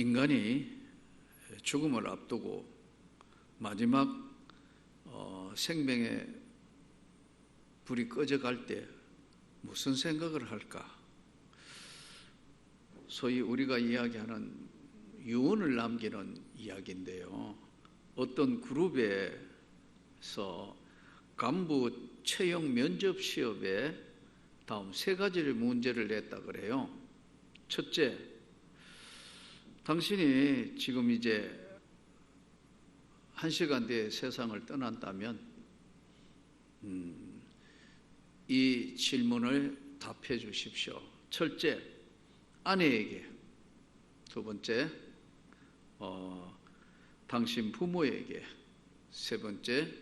인간이 죽음을 앞두고 마지막 어, 생명의 불이 꺼져갈 때 무슨 생각을 할까? 소위 우리가 이야기하는 유언을 남기는 이야기인데요. 어떤 그룹에서 간부 채용 면접 시험에 다음 세 가지를 문제를 냈다 그래요. 첫째, 당신이 지금 이제 한 시간 뒤에 세상을 떠난다면 음, 이 질문을 답해 주십시오. 첫째, 아내에게. 두 번째, 어, 당신 부모에게. 세 번째,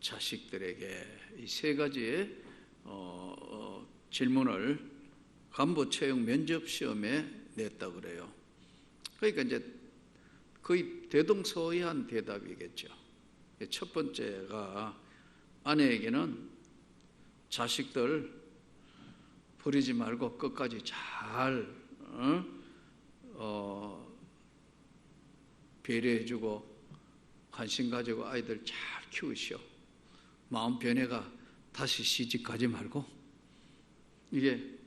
자식들에게. 이 세 가지의 어, 어, 질문을 간부 채용 면접 시험에 냈다 그래요. 그러니까 이제 거의 대동소이한 대답이겠죠. 첫 번째가 아내에게는 자식들 버리지 말고 끝까지 잘 어? 어, 배려해주고 관심 가지고 아이들 잘 키우시오. 마음 변해가 다시 시집 가지 말고 이게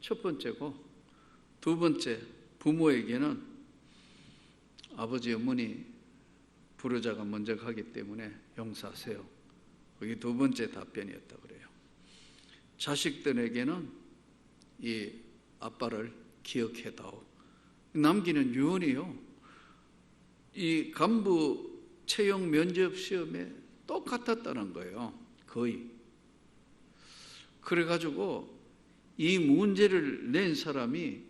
첫 번째고 두 번째 부모에게는 아버지 어머니 부르자가 먼저 가기 때문에 용서하세요. 그게 두 번째 답변이었다 그래요. 자식들에게는 이 아빠를 기억해다오. 남기는 유언이요. 이 간부 채용 면접 시험에 똑같았다는 거예요. 거의. 그래가지고 이 문제를 낸 사람이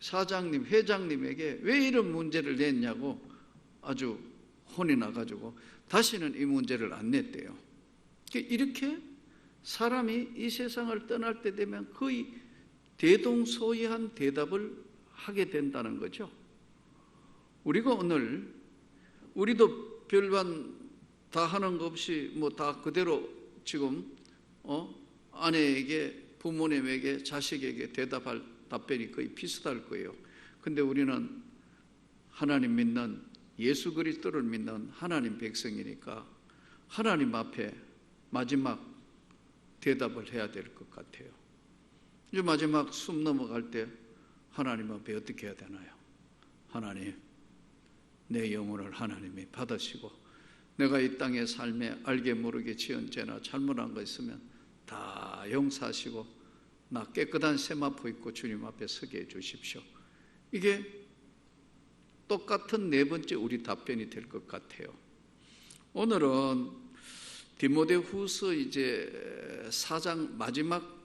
사장님, 회장님에게 왜 이런 문제를 냈냐고 아주 혼이 나가지고 다시는 이 문제를 안 냈대요. 이렇게 사람이 이 세상을 떠날 때 되면 거의 대동소이한 대답을 하게 된다는 거죠. 우리가 오늘 우리도 별반 다 하는 거 없이 뭐 다 그대로 지금 어 아내에게 부모님에게 자식에게 대답할 답변이 거의 비슷할 거예요. 근데 우리는 하나님 믿는 예수 그리스도를 믿는 하나님 백성이니까 하나님 앞에 마지막 대답을 해야 될 것 같아요. 이제 마지막 숨 넘어갈 때 하나님 앞에 어떻게 해야 되나요? 하나님, 내 영혼을 하나님이 받으시고 내가 이 땅의 삶에 알게 모르게 지은 죄나 잘못한 거 있으면 다 용서하시고 나 깨끗한 세마포 입고 주님 앞에 서게 해 주십시오. 이게 똑같은 네 번째 우리 답변이 될 것 같아요. 오늘은 디모데 후서 이제 사장 마지막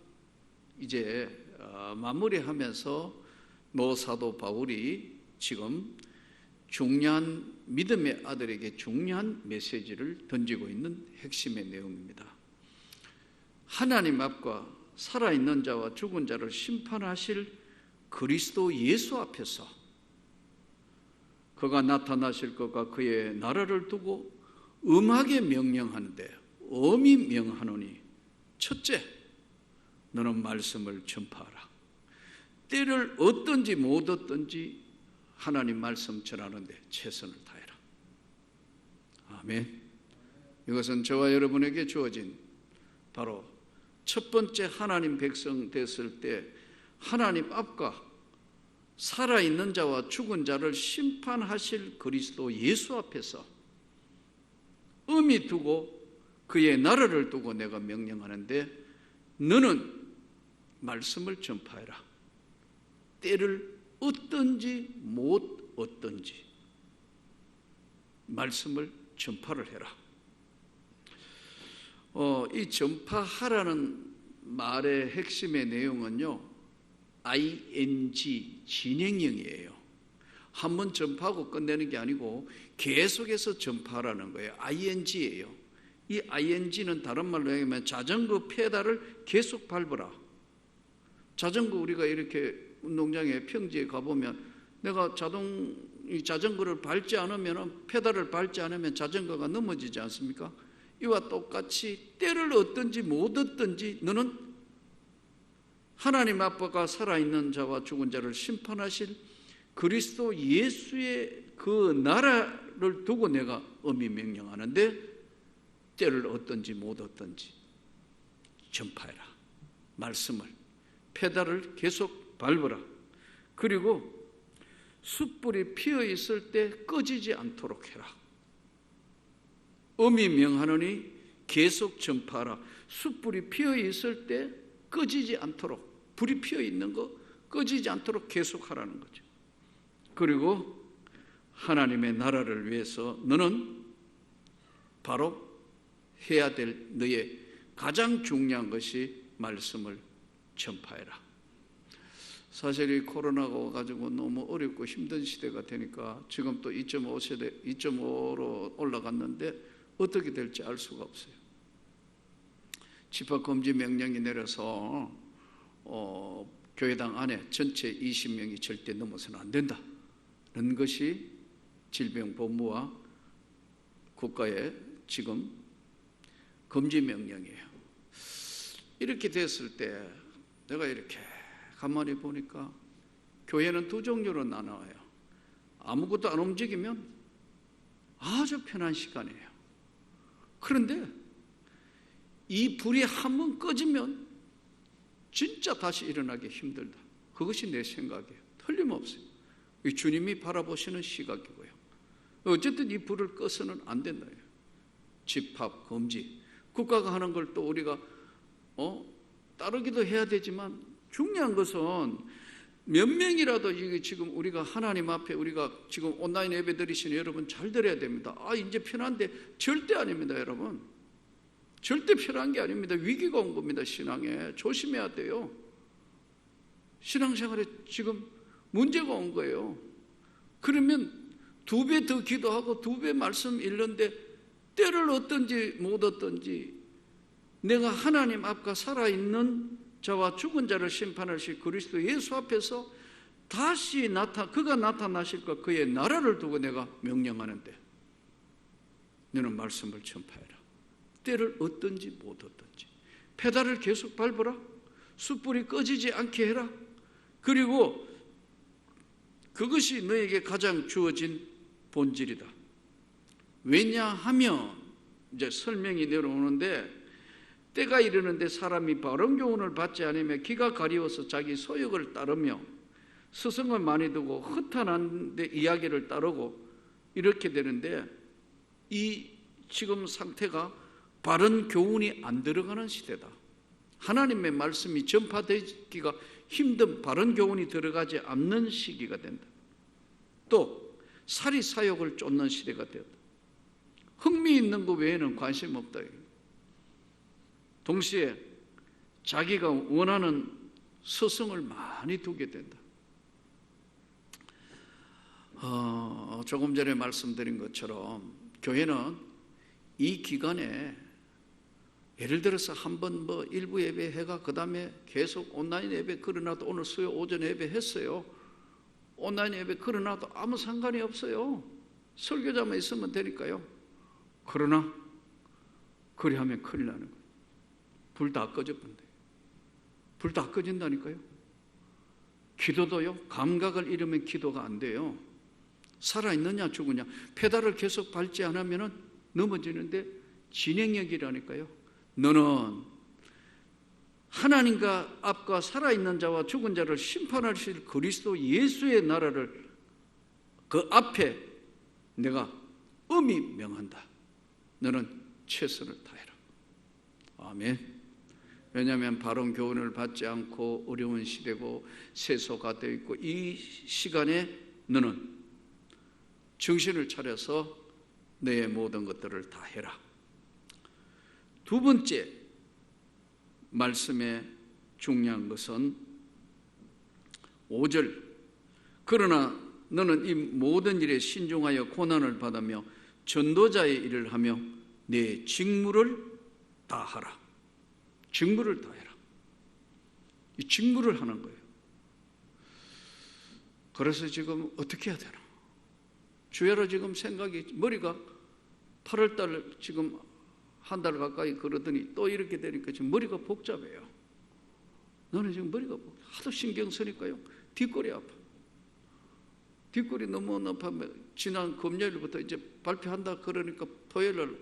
이제 어, 마무리하면서 노사도 바울이 지금 중요한 믿음의 아들에게 중요한 메시지를 던지고 있는 핵심의 내용입니다. 하나님 앞과 살아있는 자와 죽은 자를 심판하실 그리스도 예수 앞에서 그가 나타나실 것과 그의 나라를 두고 음하게 명령하는데 엄히 명하노니 첫째 너는 말씀을 전파하라. 때를 어떤지 못 어떤지 하나님 말씀 전하는데 최선을 다해라. 아멘. 이것은 저와 여러분에게 주어진 바로 첫 번째 하나님 백성 됐을 때 하나님 앞과 살아있는 자와 죽은 자를 심판하실 그리스도 예수 앞에서 의미 두고 그의 나라를 두고 내가 명령하는데 너는 말씀을 전파해라. 때를 어떤지 못 어떤지 말씀을 전파를 해라. 어, 이 전파하라는 말의 핵심의 내용은요, ing 진행형이에요. 한 번 전파하고 끝내는 게 아니고 계속해서 전파하라는 거예요. ing예요. 이 ing는 다른 말로 하면 자전거 페달을 계속 밟으라. 자전거 우리가 이렇게 운동장에 평지에 가보면 내가 자동 이 자전거를 밟지 않으면 페달을 밟지 않으면 자전거가 넘어지지 않습니까? 이와 똑같이 때를 얻든지 못 얻든지 너는 하나님 아빠가 살아있는 자와 죽은 자를 심판하실 그리스도 예수의 그 나라를 두고 내가 엄히 명령하는데 때를 얻든지 못 얻든지 전파해라. 말씀을 페달을 계속 밟으라. 그리고 숯불이 피어 있을 때 꺼지지 않도록 해라. 엄히 명하노니 계속 전파하라. 숯불이 피어 있을 때 꺼지지 않도록 불이 피어 있는 거 꺼지지 않도록 계속 하라는 거죠. 그리고 하나님의 나라를 위해서 너는 바로 해야 될 너의 가장 중요한 것이 말씀을 전파해라. 사실 이 코로나가 와가지고 너무 어렵고 힘든 시대가 되니까 지금 또 2.5 세대, 2.5로 올라갔는데 어떻게 될지 알 수가 없어요. 집합 금지 명령이 내려서 어, 교회당 안에 전체 20명이 절대 넘어서는 안 된다는 것이 질병본부와 국가의 지금 금지 명령이에요. 이렇게 됐을 때 내가 이렇게 가만히 보니까 교회는 두 종류로 나눠요. 아무것도 안 움직이면 아주 편한 시간이에요. 그런데 이 불이 한 번 꺼지면 진짜 다시 일어나기 힘들다. 그것이 내 생각이에요. 틀림없어요. 주님이 바라보시는 시각이고요. 어쨌든 이 불을 꺼서는 안 된다. 집합 금지. 국가가 하는 걸 또 우리가 어? 따르기도 해야 되지만 중요한 것은 몇 명이라도 이게 지금 우리가 하나님 앞에 우리가 지금 온라인 예배 드리시는 여러분 잘 들어야 됩니다. 아, 이제 편한데 절대 아닙니다, 여러분. 절대 편한 게 아닙니다. 위기가 온 겁니다, 신앙에. 조심해야 돼요. 신앙생활에 지금 문제가 온 거예요. 그러면 두 배 더 기도하고 두 배 말씀 읽는데 때를 얻든지 못 얻든지 내가 하나님 앞과 살아있는 자와 죽은 자를 심판하실 그리스도 예수 앞에서 다시 나타 그가 나타나실 것 그의 나라를 두고 내가 명령하는데 너는 말씀을 전파해라. 때를 얻든지 못 얻든지 페달을 계속 밟으라. 숯불이 꺼지지 않게 해라. 그리고 그것이 너에게 가장 주어진 본질이다. 왜냐하면 이제 설명이 내려오는데 때가 이르는데 사람이 바른 교훈을 받지 않으며 기가 가리워서 자기 소욕을 따르며 스승을 많이 두고 허탄한 데 이야기를 따르고 이렇게 되는데 이 지금 상태가 바른 교훈이 안 들어가는 시대다. 하나님의 말씀이 전파되기가 힘든 바른 교훈이 들어가지 않는 시기가 된다. 또 사리 사욕을 쫓는 시대가 되었다. 흥미 있는 것 외에는 관심 없다. 동시에 자기가 원하는 스승을 많이 두게 된다. 어, 조금 전에 말씀드린 것처럼 교회는 이 기간에 예를 들어서 한 번 뭐 일부 예배 해가 그 다음에 계속 온라인 예배 그러나도 오늘 수요 오전 예배 했어요. 온라인 예배 그러나도 아무 상관이 없어요. 설교자만 있으면 되니까요. 그러나 그리하면 큰일 나는 거예요. 불 다 꺼져 본대. 불다 꺼진다니까요. 기도도요. 감각을 잃으면 기도가 안 돼요. 살아있느냐 죽으냐. 페달을 계속 밟지 않으면 넘어지는데 진행력이라니까요. 너는 하나님과 앞과 살아있는 자와 죽은 자를 심판하실 그리스도 예수의 나라를 그 앞에 내가 엄히 명한다. 너는 최선을 다해라. 아멘. 왜냐하면 바른 교훈을 받지 않고 어려운 시대고 세소가 되어 있고 이 시간에 너는 정신을 차려서 내 모든 것들을 다 해라. 두 번째 말씀의 중요한 것은 5절 그러나 너는 이 모든 일에 신중하여 고난을 받으며 전도자의 일을 하며 내 직무를 다하라. 직무를 다해라. 이 직무를 하는 거예요. 그래서 지금 어떻게 해야 되나? 주야로 지금 생각이 머리가 8월달 지금 한 달 가까이 그러더니 또 이렇게 되니까 지금 머리가 복잡해요. 너는 지금 머리가 복잡. 하도 신경 쓰니까요. 뒷골이 아파. 뒷골이 너무 높아면 지난 금요일부터 이제 발표한다 그러니까 토요일날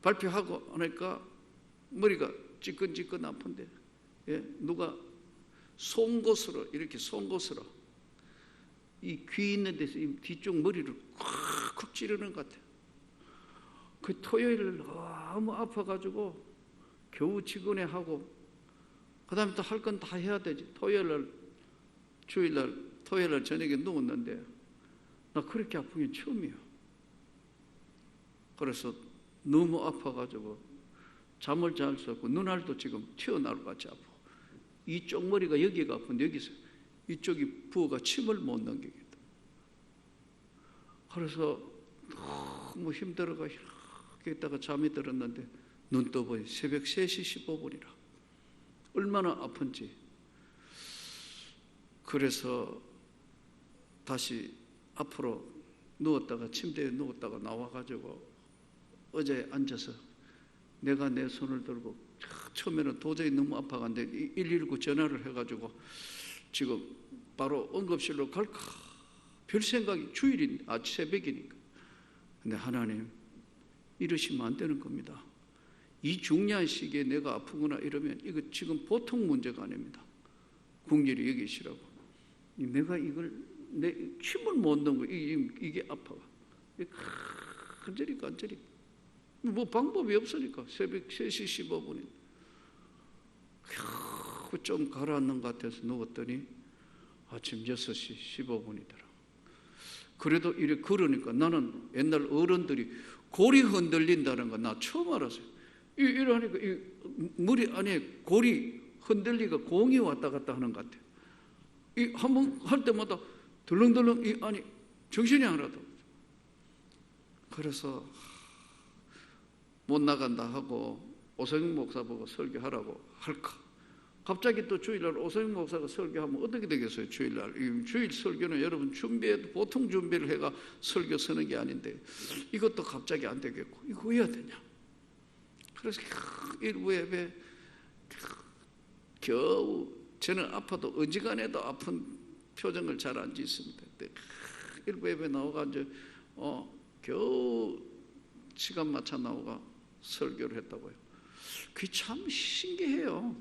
발표하고 하니까 머리가 찌끈찌끈 아픈데 예? 누가 송곳으로 이렇게 송곳으로 이 귀 있는 데서 이 뒤쪽 머리를 콱콱 찌르는 것 같아요. 그 토요일 너무 아파가지고 겨우 직원회하고 그 다음에 또 할 건 다 해야 되지. 토요일날 주일날 토요일날 저녁에 누웠는데 나 그렇게 아픈 게 처음이에요. 그래서 너무 아파가지고 잠을 잘 수 없고 눈알도 지금 튀어나올 것 같이 아프고 이쪽 머리가 여기가 아픈데 여기서 이쪽이 부어가 침을 못 넘기겠다. 그래서 너무 힘들어가 이렇게 있다가 잠이 들었는데 눈 떠보니 새벽 3시 15분이라 얼마나 아픈지 그래서 다시 앞으로 누웠다가 침대에 누웠다가 나와가지고 어제 앉아서 내가 내 손을 들고 처음에는 도저히 너무 아파갔는데 119 전화를 해가지고 지금 바로 응급실로 갈까? 별 생각이 주일인 아 새벽이니까. 근데 하나님 이러시면 안 되는 겁니다. 이 중요한 시기에 내가 아프거나 이러면 이거 지금 보통 문제가 아닙니다. 궁절이 여기시라고. 내가 이걸 내 힘을 못 넣은 거 이게, 이게 아파가. 간절히 간절히 뭐 방법이 없으니까 새벽 3시 15분에 겨우 좀 가라앉는 것 같아서 누웠더니 아침 6시 15분이더라. 그래도 이래 걸으니까 나는 옛날 어른들이 골이 흔들린다는 거 나 처음 알았어요. 이- 이러니까 이 머리 안에 골이 흔들리가 공이 왔다 갔다 하는 것 같아요. 이 한 번 할 때마다 덜렁덜렁 이 아니 정신이 하나도. 그래서 못 나간다 하고 오성영 목사 보고 설교하라고 할까? 갑자기 또 주일날 오성영 목사가 설교하면 어떻게 되겠어요? 주일날 이 주일 설교는 여러분 준비해도 보통 준비를 해가 설교 서는 게 아닌데 이것도 갑자기 안 되겠고 이거 왜 해야 되냐? 그래서 일부 예배 겨우 저는 아파도 어지간해도 아픈 표정을 잘 안 짓습니다. 일부 예배 나오가 이제 어 겨우 시간 맞춰 나오가 설교를 했다고요. 그게 참 신기해요.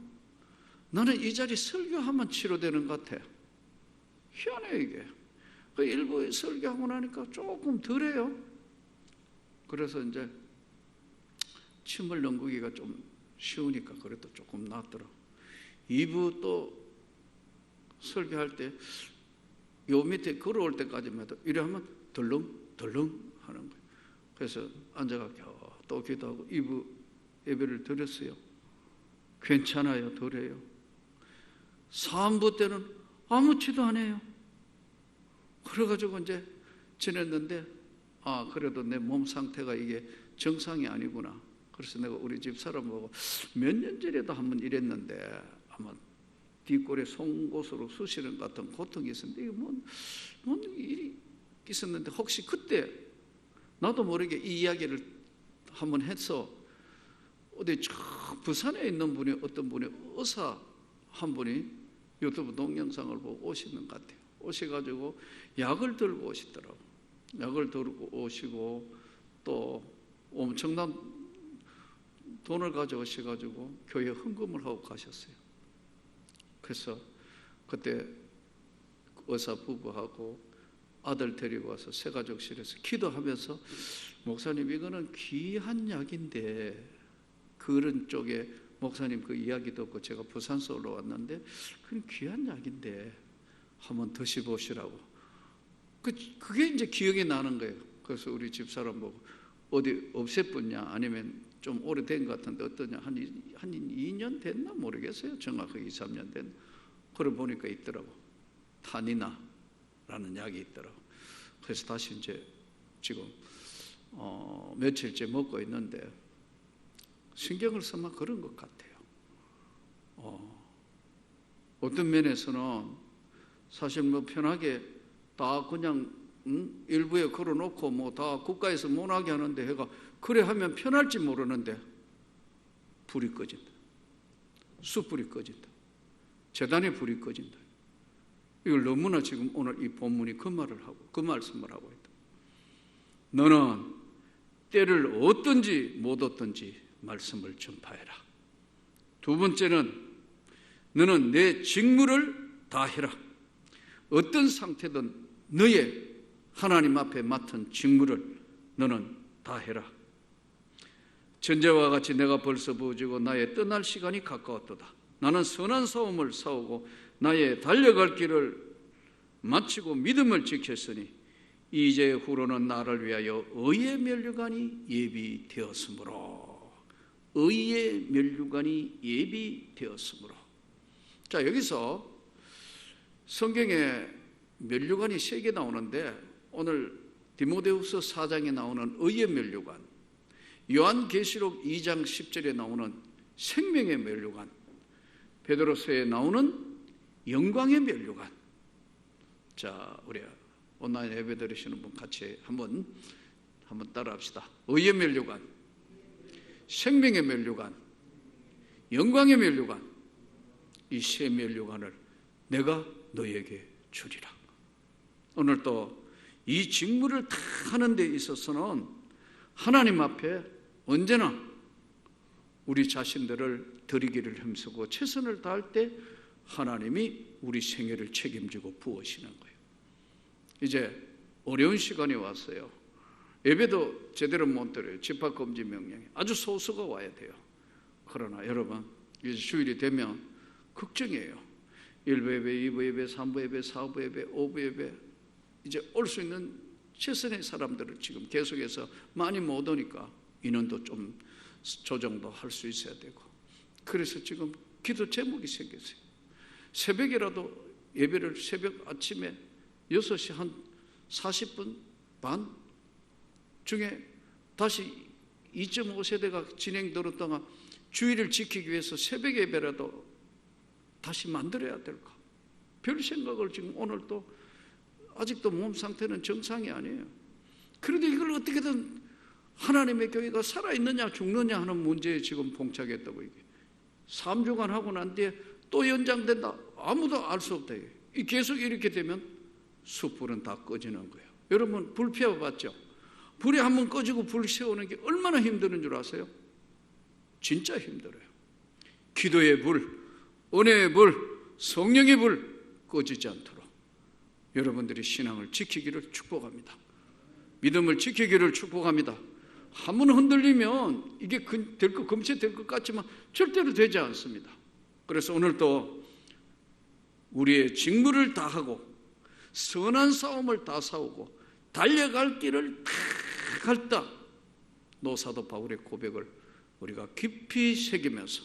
나는 이 자리 설교하면 치료되는 것 같아. 희한해 이게. 그 일부 설교하고 나니까 조금 덜해요. 그래서 이제 침을 넘기기가 좀 쉬우니까 그래도 조금 낫더라. 2부 또 설교할 때 요 밑에 걸어올 때까지만 해도 이래 하면 덜렁 덜렁 하는 거예요. 그래서 앉아가 겨우 또 기도하고 2부 예배를 드렸어요. 괜찮아요. 덜해요. 3부 때는 아무치도 안 해요. 그래가지고 이제 지냈는데 아 그래도 내 몸 상태가 이게 정상이 아니구나. 그래서 내가 우리 집 사람 보고 몇 년 전에도 한번 이랬는데 아마 뒷골에 송곳으로 쑤시는 같은 고통이 있었는데 이게 뭔, 뭔 일이 있었는데 혹시 그때 나도 모르게 이 이야기를 한번 해서 어디 저 부산에 있는 분이 어떤 분이 의사 한 분이 유튜브 동영상을 보고 오시는 것 같아요. 오셔가지고 약을 들고 오시더라고. 약을 들고 오시고 또 엄청난 돈을 가져오셔가지고 교회 헌금을 하고 가셨어요. 그래서 그때 의사 부부하고 아들 데리고 와서 새가족실에서 기도하면서 목사님 이거는 귀한 약인데 그런 쪽에 목사님 그 이야기 듣고 제가 부산서 올라왔는데 그건 귀한 약인데 한번 드셔보시라고. 그, 그게 이제 기억이 나는 거예요. 그래서 우리 집사람 보고 어디 없애뿐냐 아니면 좀 오래된 것 같은데 어떠냐? 한, 이- 한 2년 됐나? 모르겠어요. 정확하게 2, 3년 된 그걸 보니까 있더라고. 타니나 라는 약이 있더라고 그래서 다시 이제 지금 어, 며칠째 먹고 있는데 신경을 써만 그런 것 같아요 어, 어떤 면에서는 사실 뭐 편하게 다 그냥 음? 일부에 걸어놓고 뭐 다 국가에서 못하게 하는데 해가 그래 하면 편할지 모르는데 불이 꺼진다. 숯불이 꺼진다. 재단에 불이 꺼진다. 이걸 너무나 지금 오늘 이 본문이 그 말을 하고 그 말씀을 하고 있다. 너는 때를 얻든지 못 얻든지 말씀을 전파해라. 두 번째는 너는 내 직무를 다 해라. 어떤 상태든 너의 하나님 앞에 맡은 직무를 너는 다 해라. 전제와 같이 내가 벌써 부어지고 나의 떠날 시간이 가까웠도다. 나는 선한 싸움을 싸우고 나의 달려갈 길을 마치고 믿음을 지켰으니 이제 후로는 나를 위하여 의의 면류관이 예비되었으므로 의의 면류관이 예비되었으므로. 자 여기서 성경에 면류관이 세 개 나오는데 오늘 디모데후서 4장에 나오는 의의 면류관 요한계시록 2장 10절에 나오는 생명의 면류관 베드로서에 나오는 영광의 면류관. 자 우리 온라인 예배 드리시는 분 같이 한번 한번 따라합시다. 의의 면류관 생명의 면류관 영광의 면류관. 이 세 면류관을 내가 너에게 주리라. 오늘 또 이 직무를 다 하는 데 있어서는 하나님 앞에 언제나 우리 자신들을 드리기를 힘쓰고 최선을 다할 때 하나님이 우리 생애를 책임지고 부으시는 거예요. 이제 어려운 시간이 왔어요. 예배도 제대로 못 드려요. 집합금지 명령이 아주 소수가 와야 돼요. 그러나 여러분 이제 주일이 되면 걱정이에요. 1부 예배, 2부 예배, 3부 예배, 4부 예배, 5부 예배 이제 올 수 있는 최선의 사람들을 지금 계속해서 많이 못 오니까 인원도 좀 조정도 할 수 있어야 되고 그래서 지금 기도 제목이 생겼어요. 새벽이라도 예배를 새벽 아침에 6시 한 40분 반 중에 다시 2.5세대가 진행되는 동안 주의를 지키기 위해서 새벽 예배라도 다시 만들어야 될까? 별 생각을 지금 오늘 또 아직도 몸 상태는 정상이 아니에요. 그런데 이걸 어떻게든 하나님의 교회가 살아있느냐 죽느냐 하는 문제에 지금 봉착했다고 이게. 3주간 하고 난 뒤에 또 연장된다. 아무도 알 수 없다. 이 계속 이렇게 되면 숯불은 다 꺼지는 거예요. 여러분 불 피워봤죠? 불이 한 번 꺼지고 불 세우는 게 얼마나 힘드는 줄 아세요? 진짜 힘들어요. 기도의 불, 은혜의 불, 성령의 불 꺼지지 않도록 여러분들이 신앙을 지키기를 축복합니다. 믿음을 지키기를 축복합니다. 한 번 흔들리면 이게 될 것, 금세 될 것 같지만 절대로 되지 않습니다. 그래서 오늘도 우리의 직무를 다 하고 선한 싸움을 다 싸우고 달려갈 길을 다 갈다. 노사도 바울의 고백을 우리가 깊이 새기면서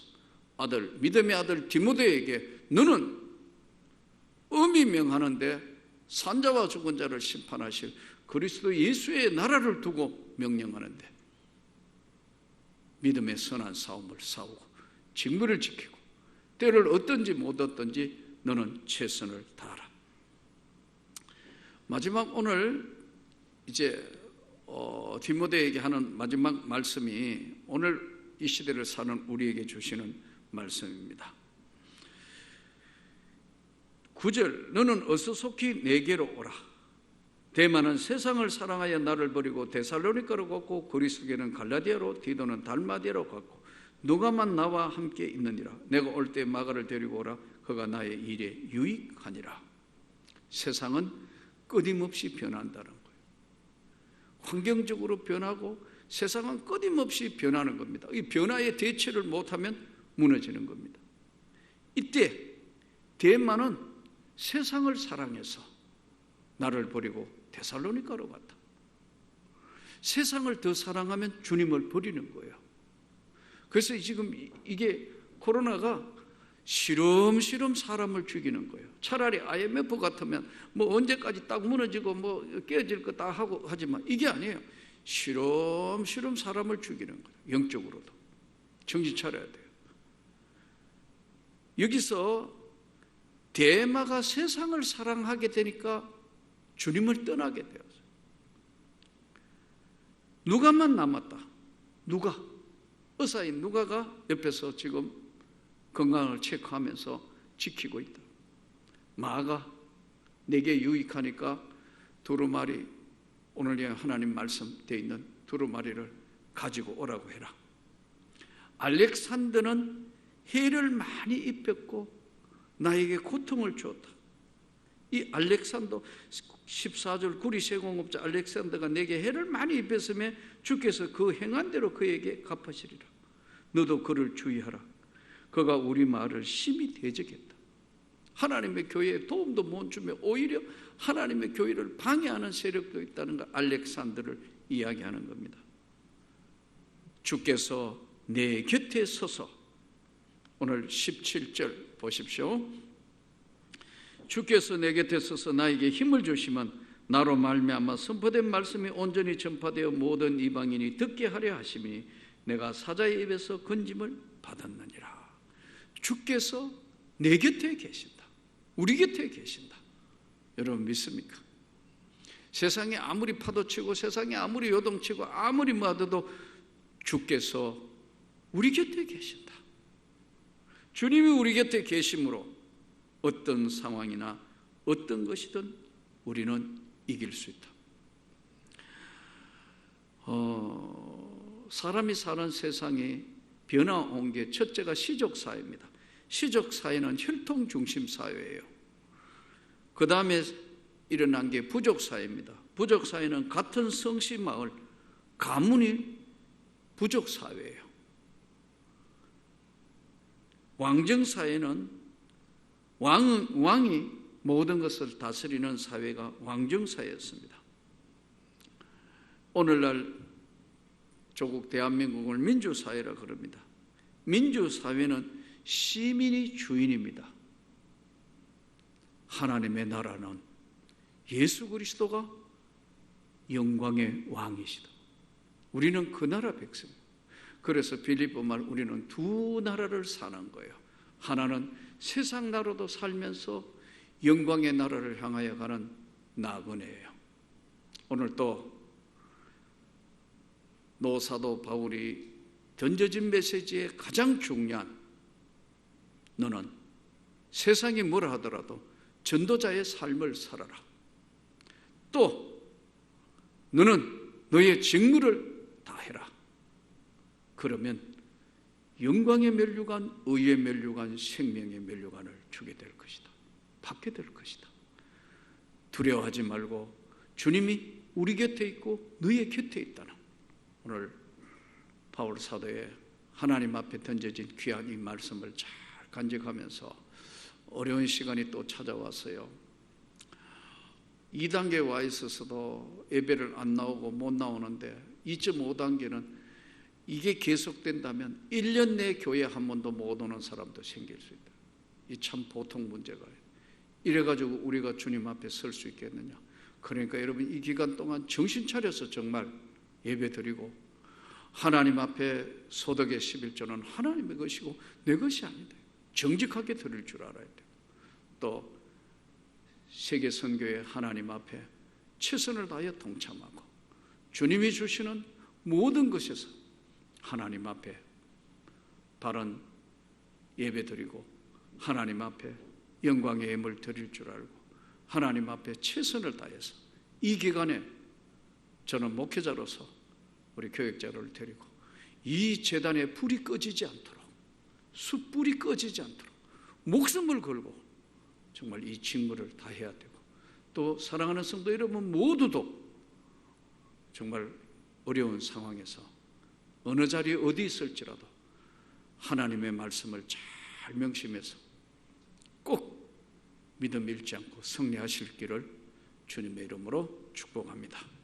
아들 믿음의 아들 디모데에게 너는 의미 명하는데 산자와 죽은 자를 심판하실 그리스도 예수의 나라를 두고 명령하는데 믿음의 선한 싸움을 싸우고 직무를 지키고 때를 어떤지 못 얻든지 너는 최선을 다하라. 마지막 오늘 이제 어, 디모데에게 하는 마지막 말씀이 오늘 이 시대를 사는 우리에게 주시는 말씀입니다. 9절 너는 어서 속히 내게로 오라. 대만은 세상을 사랑하여 나를 버리고 데살로니카로 갔고 그리스도는 갈라디아로 디도는 달마디아로 갔고 누가만 나와 함께 있느니라. 내가 올 때 마가를 데리고 오라. 그가 나의 일에 유익하니라. 세상은 끊임없이 변한다는 거예요. 환경적으로 변하고 세상은 끊임없이 변하는 겁니다. 이 변화에 대처를 못하면 무너지는 겁니다. 이때 대만은 세상을 사랑해서 나를 버리고 데살로니카로 갔다. 세상을 더 사랑하면 주님을 버리는 거예요. 그래서 지금 이게 코로나가 시름시름 사람을 죽이는 거예요. 차라리 IMF 같으면 뭐 언제까지 딱 무너지고 뭐 깨질 거다 하고 하지만 이게 아니에요. 시름시름 사람을 죽이는 거예요. 영적으로도. 정신 차려야 돼요. 여기서 대마가 세상을 사랑하게 되니까 주님을 떠나게 되었어요. 누가만 남았다. 누가? 의사인 누가가 옆에서 지금 건강을 체크하면서 지키고 있다. 마가 내게 유익하니까 두루마리 오늘 하나님 말씀 되어 있는 두루마리를 가지고 오라고 해라. 알렉산더는 해를 많이 입혔고 나에게 고통을 주었다. 이 알렉산더 14절 구리 세공업자 알렉산더가 내게 해를 많이 입혔음에 주께서 그 행한 대로 그에게 갚으시리라. 너도 그를 주의하라. 그가 우리 말을 심히 대적했다. 하나님의 교회에 도움도 못 주며 오히려 하나님의 교회를 방해하는 세력도 있다는 걸 알렉산더를 이야기하는 겁니다. 주께서 내 곁에 서서 오늘 17절 보십시오. 주께서 내 곁에 서서 나에게 힘을 주시면 나로 말미암아 선포된 말씀이 온전히 전파되어 모든 이방인이 듣게 하려 하심이 내가 사자의 입에서 건짐을 받았느니라. 주께서 내 곁에 계신다. 우리 곁에 계신다. 여러분 믿습니까? 세상에 아무리 파도치고 세상에 아무리 요동치고 아무리 뭐하도 주께서 우리 곁에 계신다. 주님이 우리 곁에 계심으로 어떤 상황이나 어떤 것이든 우리는 이길 수 있다. 어, 사람이 사는 세상에 변화 온 게 첫째가 시족 사회입니다. 시족 사회는 혈통 중심 사회예요. 그 다음에 일어난 게 부족 사회입니다. 부족 사회는 같은 성씨 마을 가문이 부족 사회예요. 왕정 사회는 왕, 왕이 모든 것을 다스리는 사회가 왕정 사회였습니다. 오늘날 조국 대한민국을 민주사회라 그럽니다. 민주사회는 시민이 주인입니다. 하나님의 나라는 예수 그리스도가 영광의 왕이시다. 우리는 그 나라 백성. 그래서 빌립보 말 우리는 두 나라를 사는 거예요. 하나는 세상 나라도 살면서 영광의 나라를 향하여 가는 나그네예요. 오늘 또 노사도 바울이 던져진 메시지의 가장 중요한 너는 세상이 뭐라 하더라도 전도자의 삶을 살아라. 또 너는 너의 직무를 다 해라. 그러면 영광의 멸류관, 의의 멸류관, 생명의 멸류관을 주게 될 것이다. 받게 될 것이다. 두려워하지 말고 주님이 우리 곁에 있고 너의 곁에 있다는 오늘 바울 사도의 하나님 앞에 던져진 귀한 이 말씀을 잘 간직하면서 어려운 시간이 또 찾아왔어요. 2단계 와 있어서도 예배를 안 나오고 못 나오는데 2.5단계는 이게 계속된다면 1년 내 교회 한 번도 못 오는 사람도 생길 수 있다. 이 참 보통 문제가 이래가지고 우리가 주님 앞에 설 수 있겠느냐. 그러니까 여러분 이 기간 동안 정신 차려서 정말 예배 드리고 하나님 앞에 소득의 11조는 하나님의 것이고 내 것이 아니다. 정직하게 드릴 줄 알아야 돼요. 또 세계 선교의 하나님 앞에 최선을 다하여 동참하고 주님이 주시는 모든 것에서 하나님 앞에 바른 예배 드리고 하나님 앞에 영광의 예물 드릴 줄 알고 하나님 앞에 최선을 다해서 이 기간에 저는 목회자로서 우리 교육자를 데리고 이 재단에 불이 꺼지지 않도록 숯불이 꺼지지 않도록 목숨을 걸고 정말 이 직무를 다 해야 되고 또 사랑하는 성도 여러분 모두도 정말 어려운 상황에서 어느 자리에 어디 있을지라도 하나님의 말씀을 잘 명심해서 꼭 믿음 잃지 않고 승리하실 길을 주님의 이름으로 축복합니다.